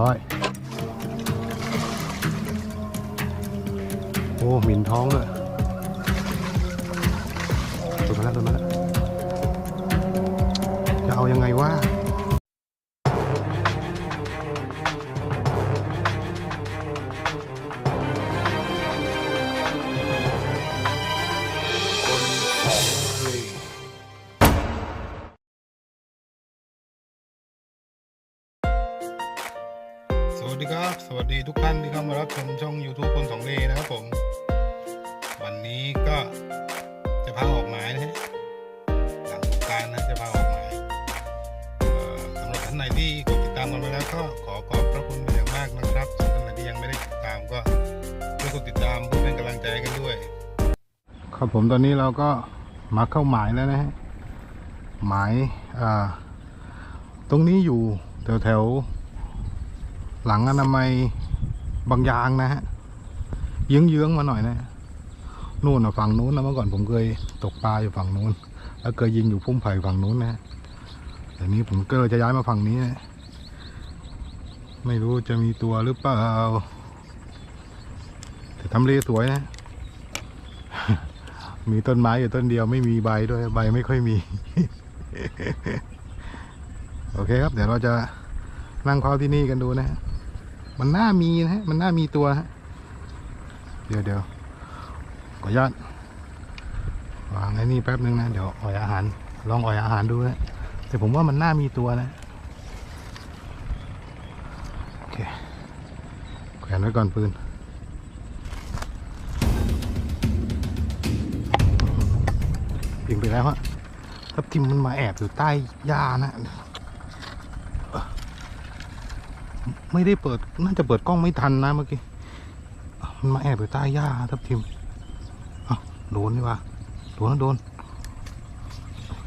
ร้อย โอ้หมิ่นท้องเลยตัวมาแล้วตัวมาแล้วจะเอายังไงวะ สวัสดีครับสวัสดีทุกท่านที่เข้ามารับชมช่อง YouTube คนสองเลนะครับผม วันนี้ก็จะพาออกหมายนะฮะหลังสงการนะจะพาออกหมายสำหรับท่านไหนที่กดติดตามกันไปแล้วก็ขอขอบพระคุณเป็นอย่างมากนะครับส่วนท่านไหนที่ยังไม่ได้ติดตามก็ช่วยกดติดตามเพื่อเป็นกำลังใจกันด้วย ครับผมตอนนี้เราก็มาเข้าหมายแล้วนะฮะหมายอ่าตรงนี้อยู่แถวแถว หลังอนามัยบางยางนะฮะเยื้องย้งๆมาหน่อยนะนู่นนะฝั่งนู้นนะเมื่อก่อนผมเคยตกปลาอยู่ฝั่งนู้น แล้วเคยยิงอยู่พุ่มไผ่ฝั่งนู้นนะฮะแต่นี้ผมก็เลยจะย้ายมาฝั่งนี้นะไม่รู้จะมีตัวหรือเปล่าแต่ทำเลสวยนะ มีต้นไม้อยู่ต้นเดียวไม่มีใบด้วยใบไม่ค่อยมี โอเคครับ เดี๋ยวเราจะนั่งเข้าที่นี่กันดูนะฮะ มันน่ามีนะฮะ มันน่ามีตัวฮะ เดี๋ยวเดี๋ยวขออนุญาตวางไอ้นี่แป๊บนึงนะ เดี๋ยวอ่อยอาหาร ลองอ่อยอาหารดูนะแต่ผมว่ามันน่ามีตัวนะโอเคแขวนไว้ก่อนปืนเปลี่ยนไปแล้วฮะทับทิมมันมาแอบอยู่ใต้หญ้านะ ไม่ได้เปิด น่าจะเปิดกล้องไม่ทันนะเมื่อกี้มันมาแอบอยู่ใต้หญ้าทับทิมอาโดนนี่วะโดนนะโดน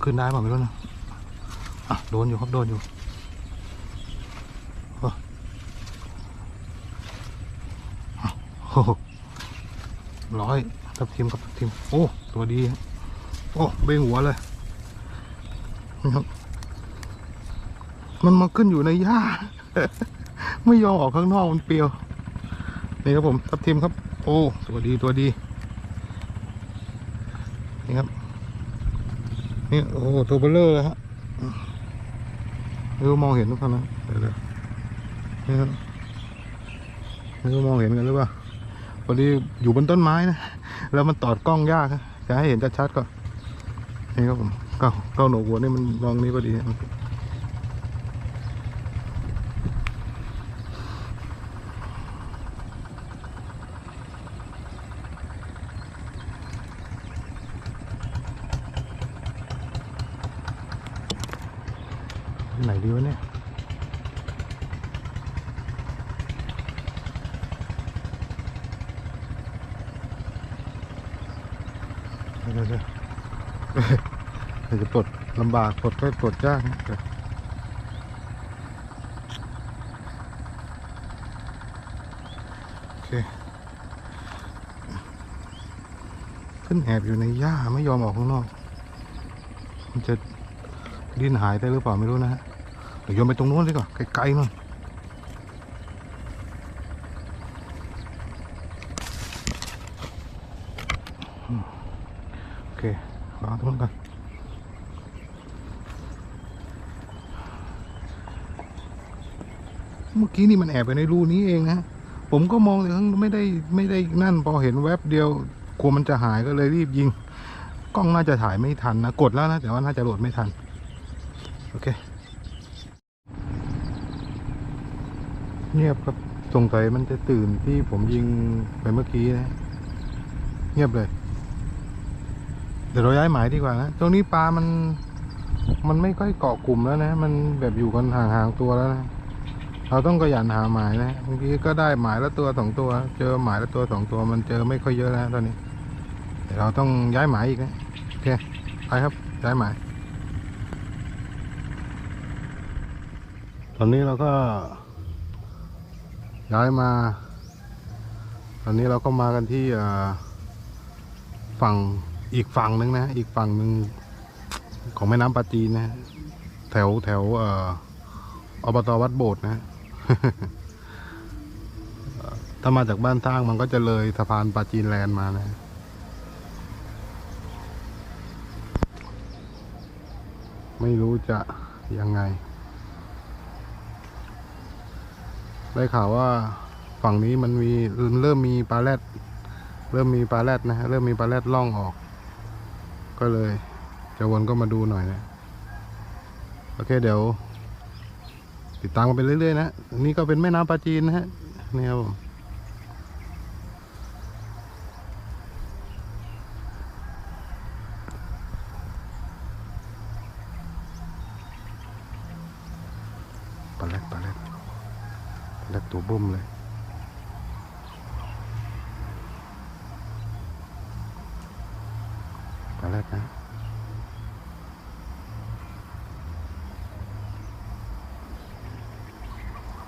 ขึ้นได้เปล่าไม่รู้นะอะโดนอยู่ครับโดนอยู่โอ้โหร้อยทับทิมครับทับทิมโอ้ตัวดี โอ้เบงหัวเลยนี่ครับมันมาขึ้นอยู่ในหญ้า ไม่ยอมออกข้างนอกมันเปรียว นี่ครับผมทับทิมครับ โอ้ตัวดีตัวดี นี่ครับ นี่โอ้ตัวเบลเลอร์เลยฮะไม่รู้มองเห็นหรือเปล่านะเดี๋ยวเดี๋ยวนี่ครับไม่รู้มองเห็นกันหรือเปล่าพอดีอยู่บนต้นไม้นะ แล้วมันตอดกล้องยากจะให้เห็นชัดๆก็นี่ครับผมเก้าเก้าหนวกหัวนี่มันมองนี้พอดี ไหนดีวะเนี่ย เดี๋ยวเดี๋ยวเดี๋ยวจะปลดลำบากปลดก็ปลดยากนะเดี๋ยวโอเค ขึ้นแอบอยู่ในหญ้าไม่ยอมออกข้างนอก มันจะดิ้นหายได้หรือเปล่าไม่รู้นะฮะ เดี๋ยวโยนไปตรงนู้นดีกว่าไกลๆหน่อยอืมโอเควางตรงนู้นกัน เมื่อกี้นี่มันแอบไปในรูนี้เองนะผมก็มองเลยข้งไม่ได้ไม่ได้นั่นพอเห็นแวบเดียวกลัวมันจะหายก็เลยรีบยิง กล้องน่าจะถ่ายไม่ทันนะ กดแล้วนะ แต่ว่าน่าจะโหลดไม่ทัน โอเค เงียบครับสงสัยมันจะตื่นที่ผมยิงไปเมื่อกี้นะ เงียบเลย เดี๋ยวเราย้ายหมายดีกว่านะ ตรงนี้ปลามัน มันไม่ค่อยเกาะกลุ่มแล้วนะ มันแบบอยู่กันห่างๆตัวแล้วนะ เราต้องขยันหาหมายนะบางทีก็ได้หมายละตัวสองตัว เจอหมายละตัวสองตัว มันเจอไม่ค่อยเยอะแล้วตอนนี้เดี๋ยวเราต้องย้ายหมายอีกนะโอเคไปครับย้ายหมาย ตอนนี้เราก็ ย้ายมา ตอนนี้เราก็มากันที่ฝั่งอีกฝั่งหนึ่งนะ อีกฝั่งหนึ่งของแม่น้ำปาจีนนะแถวแถวออบตวัดโบสถ์นะ ถ้ามาจากบ้านสร้างมันก็จะเลยสะพานปาจีนแลนด์มานะไม่รู้จะยังไง ได้ข่าวว่าฝั่งนี้มันมีเริ่มมีปลาแรดเริ่มมีปลาแรดนะฮะเริ่มมีปลาแรดล่องออก ก็เลย จะวนก็มาดูหน่อยนะ โอเคเดี๋ยว ติดตามกันไปเรื่อยๆนะนี่ก็เป็นแม่น้ำปลาจีนนะฮะนี่ครับผมปลาแรดปลาแรดปลาแรดตัวบุ้มเลยปลาแรดนะ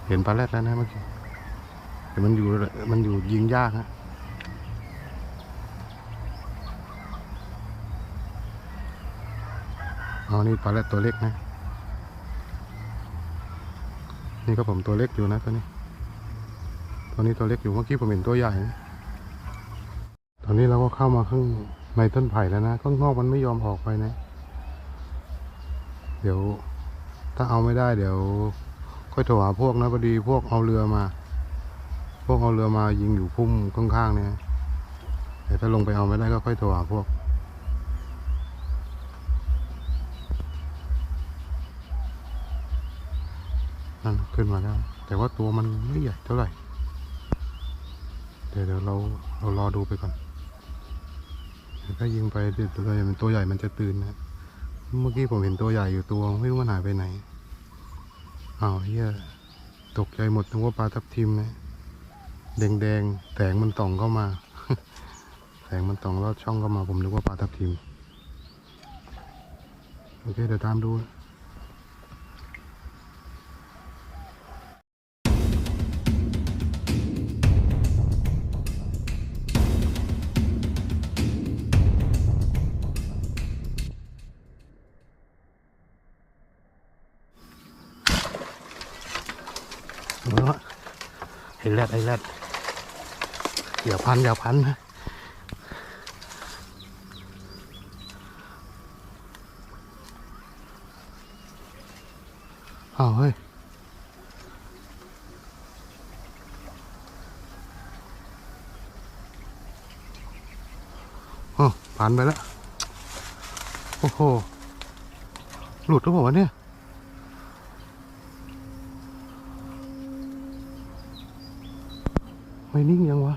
เห็นปลาแรดแล้วนะเมื่อกี้แต่มันอยู่มันอยู่ยิงยากฮะเอ๋อนี่ปลาแรดตัวเล็กนะ นี่ก็ผมตัวเล็กอยู่นะตัวนี้ ตัวนี้ตัวเล็กอยู่เมื่อกี้ผมเห็นตัวใหญ่นะตอนนี้เราก็เข้ามาข้างในต้นไผ่แล้วนะข้างนอกมันไม่ยอมออกไปนะ เดี๋ยวถ้าเอาไม่ได้เดี๋ยว ค่อยโทรหาพวกนะพอดีพวกเอาเรือมา พวกเอาเรือมายิงอยู่พุ่มข้างๆเนี่ยเดี๋ยวถ้าลงไปเอาไม่ได้ก็ค่อยโทรหาพวก นั่นขึ้นมาแล้ว แต่ว่าตัวมันไม่ใหญ่เท่าไหร่ เดี๋ยวเดี๋ยวเราเรารอดูไปก่อนถ้ายิงไปเดี๋ยวตัวใหญ่มันตัวใหญ่มันจะตื่นนะ เมื่อกี้ผมเห็นตัวใหญ่อยู่ตัวไม่รู้มันหายไปไหน อ้าวเฮียตกใจหมดนึกว่าปลาทับทิมนะแดงแดงแสงมันต่องเข้ามา แสงมันต่องลอดช่องเข้ามาผมนึกว่าปลาทับทิม โอเคเดี๋ยวตามดู อ้แรดไอ้แรดอย่าพันอย่าพันนะอ้าวเฮ้ยอ๋อผ่านไปแล้ว โอ้โห หลุดหรือเปล่าวะเนี่ย ไม่ นิ่งยังวะ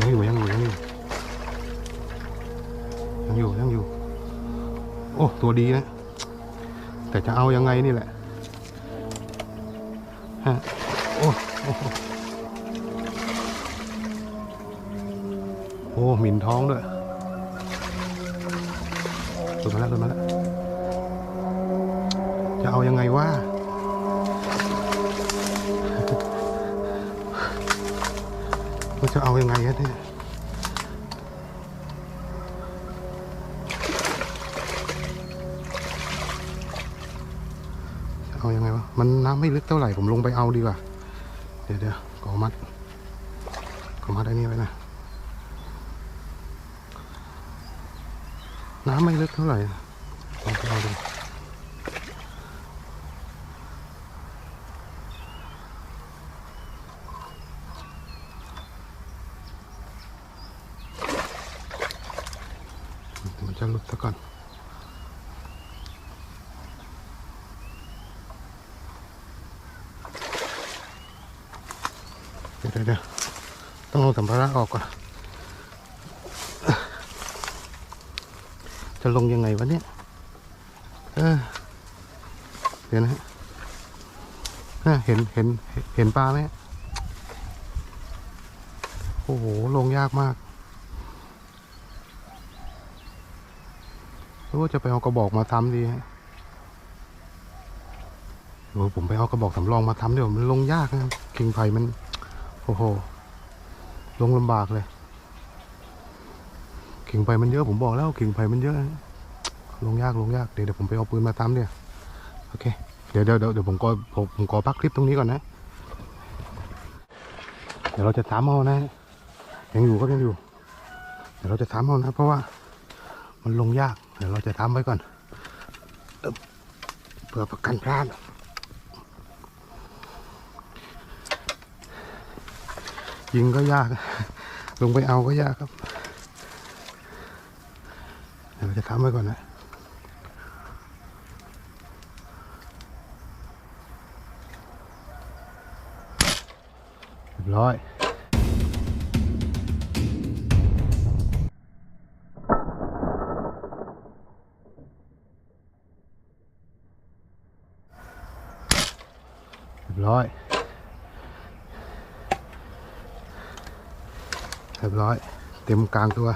ยังอยู่ยังอยู่ยังอยู่ยังอยู่ยังอยู่ โอ้ ตัวดีนะ แต่จะเอายังไงนี่แหละฮะโอ้โอ้โหโอ้หมิ่นท้องด้วย ตัวมาแล้วตัวมาแล้ว จะเอายังไงวะว่าจะเอายังไงกันเนี่ยจะเอายังไงวะ มันน้ำไม่ลึกเท่าไหร่ ผมลงไปเอาดีกว่า เดี๋ยวเดี๋ยวกอมัดกอมัดไอ้นี่ไว้นะ น้ำไม่ลึกเท่าไหร่ลองเอาดูมันจะหลุดซะก่อนเดี๋ยวเดี๋ยวเดี๋ยวต้องเอาสัมภาระออกก่อน จะลงยังไงวะเนี่ยเออเดี๋ยวนะฮะเห็นเห็นเห็นปลาไหมโอ้โห ลงยากมากรือว่าจะไปเอากระบอกมาทำดีฮะโอ้ผมไปเอากระบอกสำรองมาทำเดี๋ยวมันลงยากนะกิ่งไผ่มัน โอ้โห ลงลำบากเลย กิ่งไผ่มันเยอะผมบอกแล้วกิ่งไผ่มันเยอะ ลงยากลงยากเดี๋ยวเดี๋ยวผมไปเอาปืนมาตามเนี่ยโอเคเดี๋ยวเดี๋ยวเดี๋ยวผมก็ผมผมขอพักคลิปตรงนี้ก่อนนะ เดี๋ยวเราจะตามเอานะยังอยู่ก็ยังอยู่ เดี๋ยวเราจะตามเอานะ เพราะว่ามันลงยาก เดี๋ยวเราจะตามไว้ก่อนเพื่อประกันพลาดยิงก็ยาก ลงไปเอาก็ยากครับ จะทำไว้ก่อนนะเรียบร้อยเรียบร้อยเรียบร้อย เต็มกลางตัว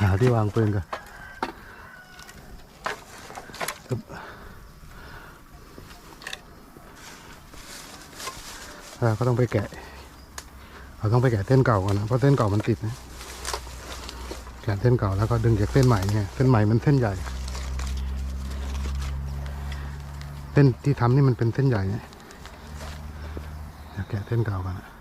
หาที่วางปืนกันเราก็ต้องไปแกะ เราต้องไปแกะเส้นเก่าก่อนนะ เพราะเส้นเก่ามันติดนะ แกะเส้นเก่าแล้วก็ดึงจากเส้นใหม่เนี่ย เส้นใหม่มันเส้นใหญ่ เส้นที่ทำนี่มันเป็นเส้นใหญ่เนี่ยแกะเส้นเก่ากันนะ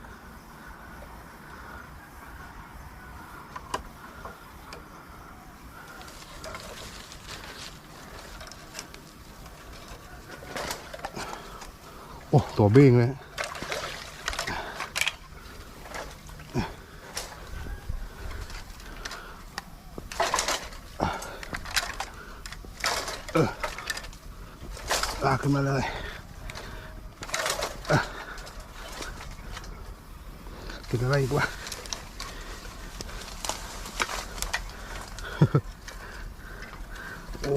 โอ้ ตัวเบ้งเลย เออลากขึ้นมาเลยอะกินอะไรอีกวะ โอ้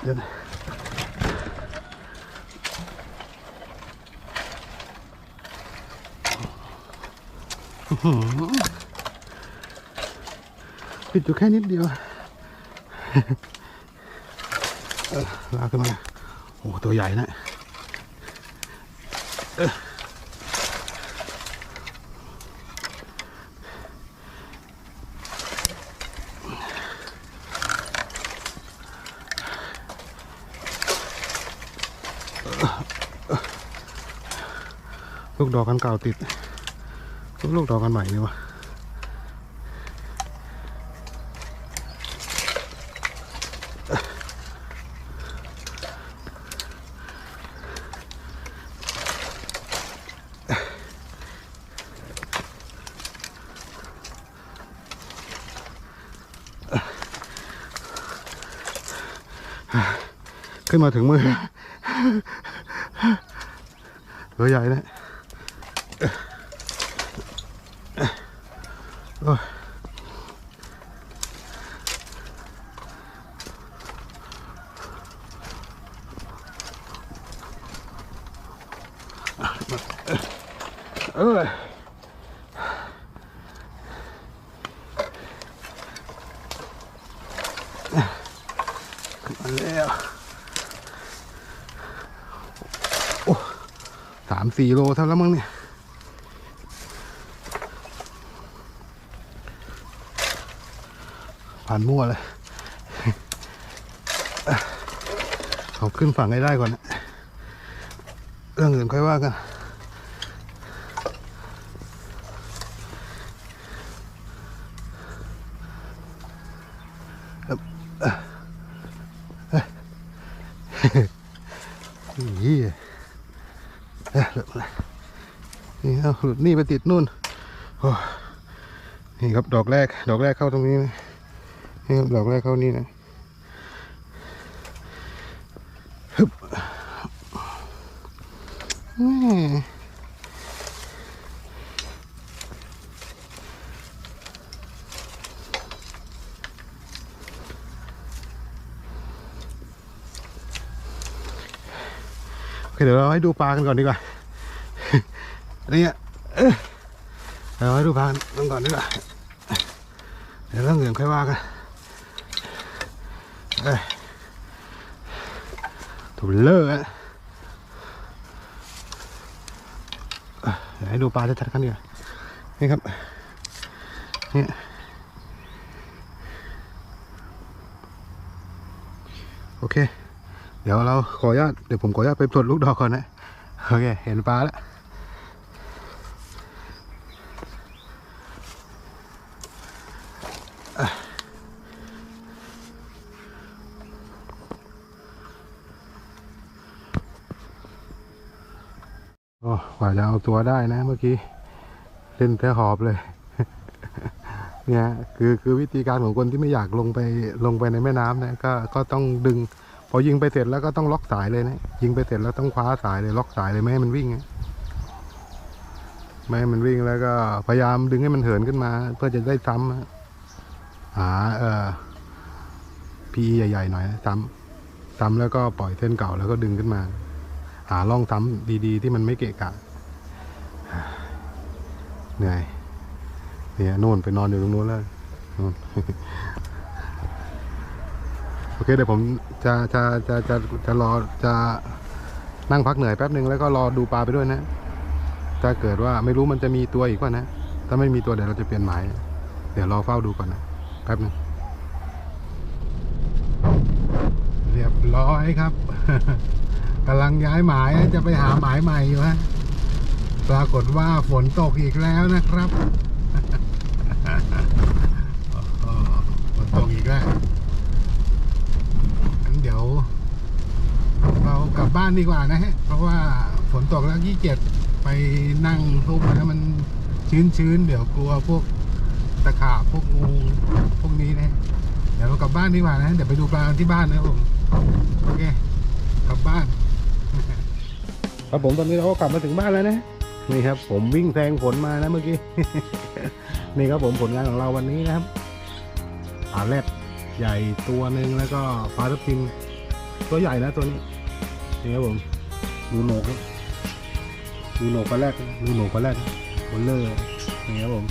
เดี๋ยวนปิดอยู่แค่นิดเดียวลากขึ้นมาโอ้ตัวใหญ่นะ ลูกดอกกันเก่าติด ลูกดอกกันใหม่นี่วะขึ้นมาถึงมือ ตัวใหญ่เลยอ้ยเออขึ้นมาแล้ว สี่โลเท่าแล้วมั้งเนี่ยผ่านมั่วเลย เขาขึ้นฝั่งให้ได้ก่อนนะเรื่องอื่นค่อยว่ากัน หลุดนี่ไปติดนู่นนี่ครับดอกแรก ดอกแรกเข้าตรงนี้นะนี่ครับดอกแรกเข้านี่นะฮึบโอเคเดี๋ยวเราให้ดูปลากันก่อนดีกว่า อันนี้ เอ้ยเราให้ดูปลากันก่อนดีกว่าเดี๋ยวเรื่องอื่นค่อยว่ากันเอ้ยถูกเลอะอะเดี๋ยวให้ดูปลาชัดๆกันดีกว่านี่ครับนี่โอเค เดี๋ยวเราขออนุญาตเดี๋ยวผมขออนุญาตไปปลดลูกดอกก่อนนะ โอเค เห็นปลาแล้ว โอ้กว่าจะเอา ตัวได้นะเมื่อกี้ เล่นแท้หอบเลย เนี่ยคือคือวิธีการของคนที่ไม่อยากลงไปลงไปในแม่น้ำนะก็ก็ต้องดึง พอยิงไปเสร็จแล้วก็ต้องล็อกสายเลยนะยิงไปเสร็จแล้วต้องคว้าสายเลยล็อกสายเลยไม่ให้มันวิ่งนะไม่ให้มันวิ่งแล้วก็พยายามดึงให้มันเหินขึ้นมา เพื่อจะได้ซ้ำหาเอ่อพีใหญ่ ๆ หน่อยนะซ้ำซ้ำแล้วก็ปล่อยเส้นเก่าแล้วก็ดึงขึ้นมา หาร่องซ้ำดีๆ ที่มันไม่เกะกะ เหนื่อยเนี่ยโน่นไปนอนอยู่ตรงนู้นแล้วโอเคเดี๋ยวผมจะจะจะจะจะรอจะนั่งพักเหนื่อยแป๊บหนึ่งแล้วก็รอดูปลาไปด้วยนะ ถ้าเกิดว่าไม่รู้มันจะมีตัวอีกว่านะ ถ้าไม่มีตัวเดี๋ยวเราจะเปลี่ยนหมาย เดี๋ยวรอเฝ้าดูก่อนนะแป๊บนึงเรียบร้อยครับกำลังย้ายหมายจะไปหาหมายใหม่อยู่ฮะ ปรากฏว่าฝนตกอีกแล้วนะครับฝนตกอีกแล้วงั้นเดี๋ยว เรากลับบ้านดีกว่านะฮะ เพราะว่าฝนตกแล้วยี่เจ็ดไปนั่งทุบแล้วมันชื้นๆ เดี๋ยวกลัวพวกตะขาบพวกงูพวกนี้นะ เดี๋ยวเรากลับบ้านดีกว่านะ เดี๋ยวไปดูปลาที่บ้านนะผม โอเค กลับบ้าน ครับผมตอนนี้เราก็กลับมาถึงบ้านแล้วนะ นี่ครับผมวิ่งแซงฝนมานะเมื่อกี้ นี่ครับผมผลงานของเราวันนี้นะครับปลาแรดใหญ่ตัวหนึ่งแล้วก็ปลาทับทิมตัวใหญ่นะตัวนี้นี่ครับผมดูโหนกครับดูโหนกปลาแรดดูโหนกปลาแรดบนเลอร์นี่ครับผม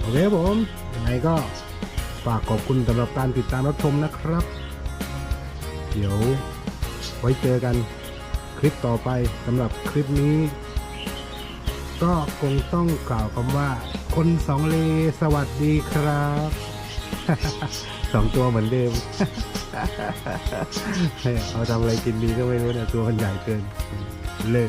โอเคครับผมยังไงก็ฝากขอบคุณสำหรับการติดตามรับชมนะครับ เดี๋ยวไว้เจอกัน คลิปต่อไปสำหรับคลิปนี้ ก็คงต้องกล่าวคำว่า คนสองเลสวัสดีครับ สองตัวเหมือนเดิมเอาทำอะไรกินดีก็ไม่รู้เนี่ยตัวมันใหญ่เกิน เลย